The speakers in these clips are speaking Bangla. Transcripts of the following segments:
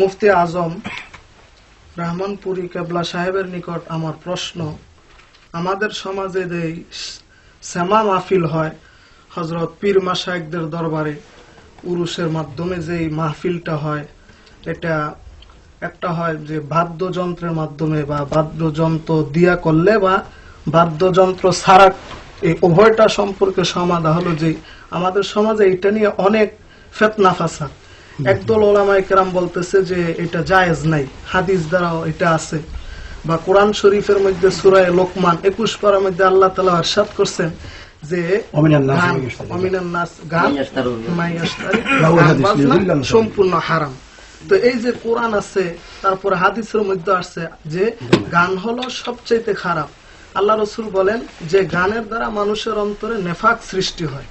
মুফতি আজম রহমানপুরি কেবলা সাহেবের নিকট আমার প্রশ্ন। আমাদের সমাজে যে শ্যামা মাহফিল হয় হজরত পীর মাসায়কদের দরবারে উরুসের মাধ্যমে যে মাহফিলটা হয়, এটা একটা হয় যে বাদ্যযন্ত্রের মাধ্যমে বা বাদ্যযন্ত্র দিয়া করলে বা বাদ্যযন্ত্র ছাড়া এই উভয়টা সম্পর্কে সমাধা হলো যে আমাদের সমাজে এটা নিয়ে অনেক ফেতনা ফাসাদ। একদল ওলামাই কেরাম বলতেছে যে এটা জায়েজ নাই হাদিস দ্বারাও এটা আছে। বা কোরআন শরীফের মধ্যে সুরায় লোকমান একুশ পারার মধ্যে আল্লাহ তালা আরশাদ করছেন যে। সম্পূর্ণ হারাম। তো এই যে কোরআন আছে তারপরে হাদিসের মধ্যে আসছে যে গান হলো সবচাইতে খারাপ। আল্লাহ রসুল বলেন যে গানের দ্বারা মানুষের অন্তরে নেফাক সৃষ্টি হয়।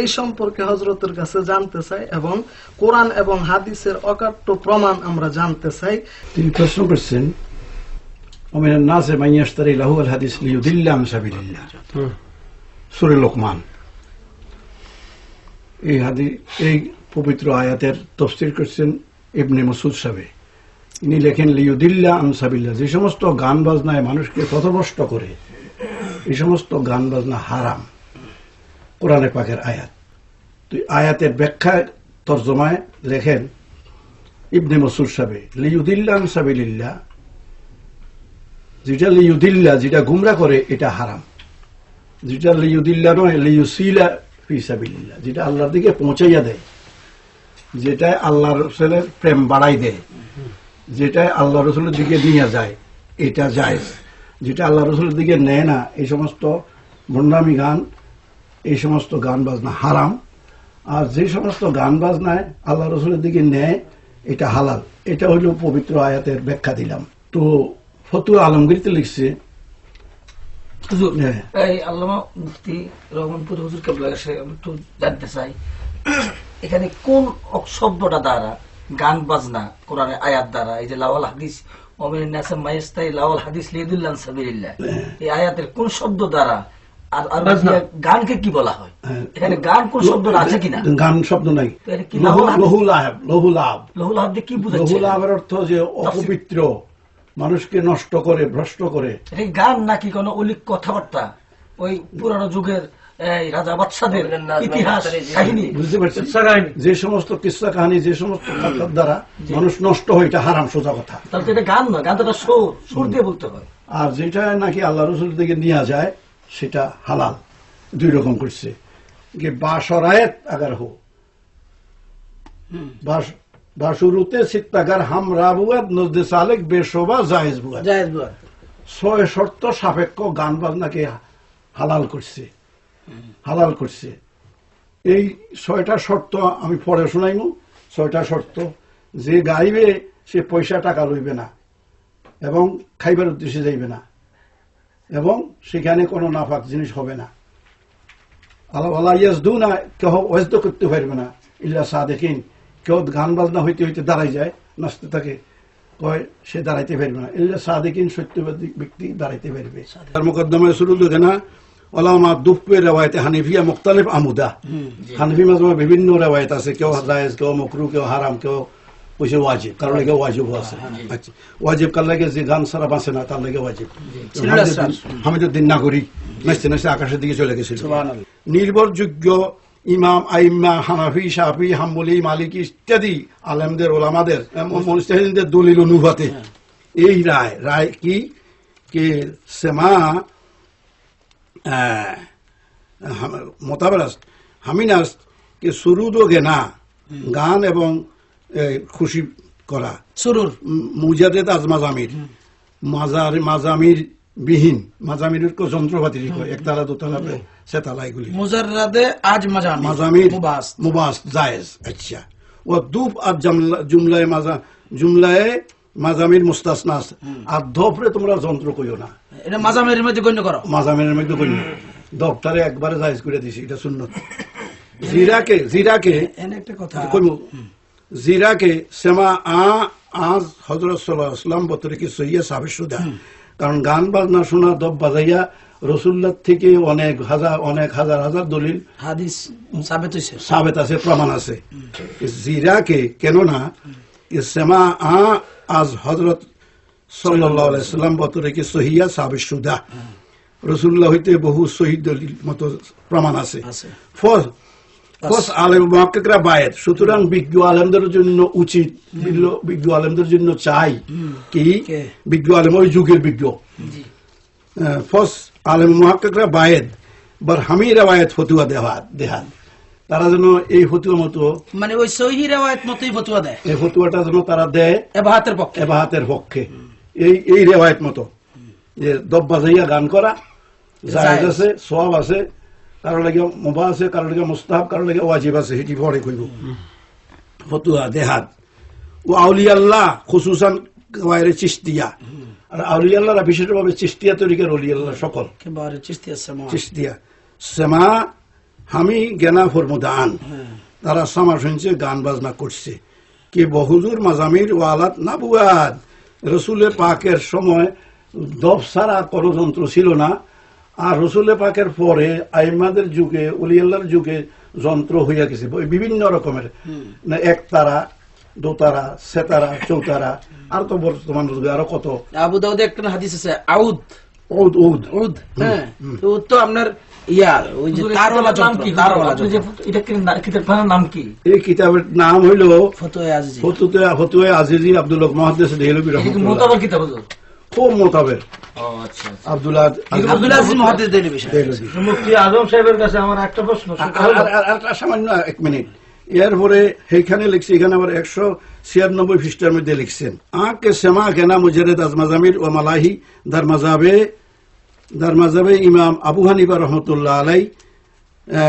এই সম্পর্কে হজরতের কাছে জানতে চাই এবং কোরআন এবং হাদিসের অকাট্য প্রমাণ আমরা জানতে চাই। তিনি প্রশ্ন করছেন অমিনান নাসে মাইয়াশতারি লাহু আল হাদিস লিউদিল্লাহ সাবিলিল্লাহ। সূরা লোকমান। এই হাদি এই পবিত্র আয়াতের তফসির করছেন ইবনে মাসুদ সাহেব। ইনি লেখেন যে সমস্ত গান বাজনায় মানুষকে পথভ্রষ্ট করে এই সমস্ত গান বাজনা হারাম। কোরআনে পাকের আয়াত। তো এই আয়াতের ব্যাখ্যা তর্জমায় লেখেন ইবনে মসুর সাবে লিউদিল্লাহ আন সাবিলিল্লাহ। যেটা লিউদিল্লা যেটা গুমরা করে, এটা হারাম। যেটা লিউদিল্লা নয় লিউসিলা ফি সাবিলিল্লাহ। যেটা আল্লাহর দিকে পৌঁছাইয়া দেয়, যেটা আল্লাহ রসুলের প্রেম বাড়াই দেয়, যেটা আল্লাহ রসুলের দিকে নিয়ে যায়, এটা যায় যেটা আল্লাহ রসুলের দিকে নেয় না, এই সমস্ত বন্ডামি গান এই সমস্ত গান বাজনা হারাম। আর যে সমস্ত গান বাজনায় আল্লাহ রসুলের দিকে নেয় এটা হালাল। এটা হইল পবিত্র আয়াতের ব্যাখ্যা দিলাম। তো ফতুয়া আলমগীরতে লিখছে। হ্যাঁ। এই আল্লামা মুফতি রহমানপুর হুজুর কেবলা আমি একটু জানতে চাই। এখানে কোন শব্দটা দ্বারা গান বাজনা কোরআনের আয়াত দ্বারা এই যে লাওয়াল হাদিস অমিন নাসা মাইস্তাই লাওয়াল হাদিস লিদুল্লাহ সাবিলিল্লাহ। এই আয়াতের কোন শব্দ দ্বারা আর আর গানকে কি বলা হয়। এখানে গান কোন শব্দটা আছে কিনা? গান শব্দ নাই। লহু লাভ? লহু লাভ লহু লাভ। দিয়ে কি বুঝাচ্ছে? লহু লাভের অর্থ যে অপবিত্র মানুষকে নষ্ট করে ভ্রষ্ট করে। এটা গান নাকি কোন অলিক কথাবার্তা? ওই পুরানো যুগের এই রাজা বাদশাদের ইতিহাস কাহিনী। বুঝতে পারছি যে সমস্ত কিসা কাহিনী যে সমস্ত কথার দ্বারা মানুষ নষ্ট হয় এটা হারাম সোজা কথা। তাহলে এটা গান নয় গান তো সুর সুর দিয়ে বলতে হয়। আর যেটা নাকি আল্লাহ রসুল থেকে নেওয়া যায় সেটা হালাল। দুই রকম করছে। যে বাসরায়ত আগার হো। বাস বাসুরুতে সিত্তাগার হাম রাবুয়াত নজদে সালেক বেশোবা জায়েজ বুয়া জায়েজ বুয়া ছয় শর্ত সাপেক্ষ গান বাজনাকে হালাল করছে। হালাল করছে। এই ছয়টা শর্ত আমি পরে শোনাইমু। ছয়টা শর্ত যে গাইবে সে পয়সা টাকা লইবে না এবং খাইবার উদ্দেশ্যে যাইবে না। এবং সেখানে কোনো নাফাক জিনিস হবে না। আল্লাহ আল্লাহ ইয়াজদু না কেহ ওয়েজদ করতে পারবে না। ইল্লা সাদেকিন। কেউ গান বাজনা হইতে হইতে দাঁড়াই যায় নাচতে থাকে কয় সে দাঁড়াইতে পারবে না। ইল্লা সাদেকিন সত্যবাদী ব্যক্তি দাঁড়াইতে পারবে। তার মুকদ্দমায় শুরু দেখে না ওলামা দুফের রেওয়ায়তে হানিফিয়া মুখতালিফ আমুদা। হানিফি মাজমা বিভিন্ন রেওয়ায়ত আছে। কেউ জায়েজ কেউ মকরু কেউ হারাম কেউ ওয়াজিব লাগে ওয়াজিব আছে। আচ্ছা ওয়াজিব কার লাগে যে গান সারা বাঁচে না তার লাগে ওয়াজিব। হামিদুদ্দিন নাগরিক নাচতে নাচতে আকাশের দিকে চলে গেছিল। নির্ভরযোগ্য ইমাম আইম্মা হানাফি সাফি হাম্বলি মালিক ইত্যাদি আলেমদের ওলামাদের দলিল অনুভাতে এই রায় রায় কি? কে সেমা হামিনাস্ত কে সুরুদ ও গেনা গান এবং খুশি করা। সুরুর। মুজাদেদ আজ মাজামির মাজার মাজামির বিহীন। মাজামিরের কো যন্ত্রপাতি একতলা দোতলা সেতলা এগুলি। মুজাররাদে আজ মাজামি মাজামির মুবাস। মুবাস জায়েজ আচ্ছা। ও দুপ আর জমলা জুমলায় মাজা জুমলায় মাজামির মুস্তাসনাস। আর ধপরে তোমরা যন্ত্র কইও না। এটা মাজামের মধ্যে গণ্য করো। মাজামিনের মধ্যে কইও দপটারে একবারে জায়েজ করে দিছি এটা সুন্নত। জিরাকে জিরাকে একটা কথা। কইমু। জিরাকে সেমা আ আজ হজরত সাল্লাম বতরে কি সইয়া সাবিসুদা কারণ গান বাজনা শোনা দব বাজাইয়া রসুল্লার থেকে অনেক হাজার অনেক হাজার হাজার দলিল হাদিস সাবেত আছে প্রমাণ আছে। জিরাকে কেননা সেমা আ আজ হজরত সাল্লাম বতরে কি সহিয়া সাবিসুদা রসুল্লাহ হইতে বহু শহীদ দলিল মতো প্রমাণ আছে। ফল আলেম মহাক্কেকরা বায়ের সুতরাং বিজ্ঞ আলেমদের জন্য উচিত বিজ্ঞ- আলেমদের জন্য চাই কি? বিজ্ঞ আলেম ওই যুগের বিজ্ঞ। ফস আলেম মহাক্কেকরা বায়েদ বার হামি রেওয়ায়ত ফতুয়া দেওয়া দেহান। তারা যেন এই ফতুয়া মতো মানে ওই সহি রেওয়ায়ত মতোই ফতুয়া দেয়। এই ফতুয়াটা যেন তারা দেয় এবাহাতের পক্ষে। এবাহাতের পক্ষে। এই এই রেওয়ায়ত মতো। যে দব বাজাইয়া গান করা জায়েজ। আছে সব আছে কারও লাগে মোবা আছে কারও লাগে মুস্তাহাব কারও লাগে ওয়াজিব আছে সেটি পরে কইব ফতুয়া দেহাত। ও আউলিয়াল্লাহ খুসুসান গায়ের চিস্তিয়া আর আউলিয়াল্লাহরা বিশেষভাবে চিস্তিয়া তরিকার সকল। একেবারে চিস্তি আছে চিস্তিয়া সেমা আমি জ্ঞানা ফরমুদান তারা সামা শুনছে গান বাজনা করছে কি বহুদূর মাজামির ও আলাত না বুয়াদ রসুলের পাকের সময় দব ছাড়া কোনো যন্ত্র ছিল না। আর রসুলের পাকের পরে আইমাদের যুগে উলিয়াল্লার যুগে যন্ত্র হইয়া গেছে। বিভিন্ন রকমের। না একতারা দোতারা সেতারা চৌতারা আর তো বর্তমান যুগে আরও কত। আবু দাউদে একটা হাদিস আছে আউদ। ঔদ ঔদ উদ হ্যাঁ। তো তো আপনার নাম কি? তারওয়ালা আপনি যে যন্ত্র এটা কি না- কিতাবখানার নাম কি? এই কিতাবের নাম হইল ফতুয়া আজিজি। ফতুয়ে দেহলবি কি মোতাবার কিতাব খুব মোতাবেক আচ্ছা আচ্ছা। আব্দুল্লাহ আব্দুল আজিজ মহাদ্দেশ দেলি বিষয়। দেহলবি মুফতি আজম সাহেবের কাছে আমার একটা প্রশ্ন আর- আর- আর- আর- আর সামান্য এক মিনিট। এরপরে সেইখানে লিখছে এখানে আবার একশো ছিয়ানব্বই খ্রিস্টার মধ্যে লিখছেন আকে সেমা কেনা মুজারেদ আজ ও মালাহি দার মাজাবে ইমাম আবু হানিফা রহমতুল্লাহ আলাই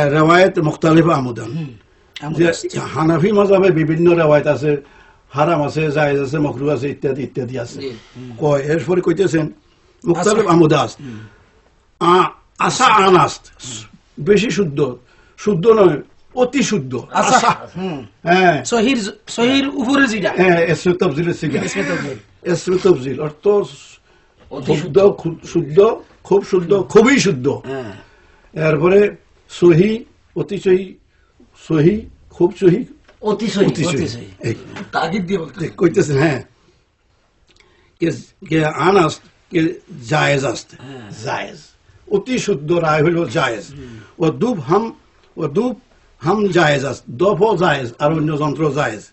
রেওয়ায়ত মুখতালিফা আমুদান হানাফি মাজাবে বিভিন্ন রেওয়ায়ত আছে। হারাম আছে জায়েজ আছে মখরু আছে ইত্যাদি ইত্যাদি আছে। কয়? এরপরে কইতেছেন মুখতালিফ আমুদাস আসা। আনাস্ত। বেশি শুদ্ধ। শুদ্ধ নয় অতি শুদ্ধ। আসা হ্যাঁ। সহির সহির উপরে হ্যাঁ এসমে তফজিলের সিগা। এসমে তফজিল। অর্থ শুদ্ধ শুদ্ধ। খুব শুদ্ধ খুবই শুদ্ধ। হ্যাঁ। এরপরে সহি অতি সহি সহি খুব সহি তাগিদ দিয়ে বলতে কইতেছেন হ্যাঁ। কে কে জায়েজ আস্ত। জায়েজ। অতি শুদ্ধ রায় হইল জায়েজ। ও দুব হাম ও দুব হাম জায়েজ আস্ত দফ জায়েজ আর অন্য যন্ত্র জায়েজ।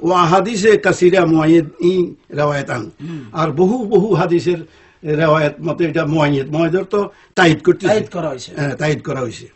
ও হাদিসে কাসিরা মুআইদ ই রেওয়ায়তান আর বহু বহু হাদিসের রেওয়ায়ত মতে এটা মুআইদ মুআইদের তো তাইদ করতে তাইদ করা হয়েছে। হ্যাঁ তাইদ করা হয়েছে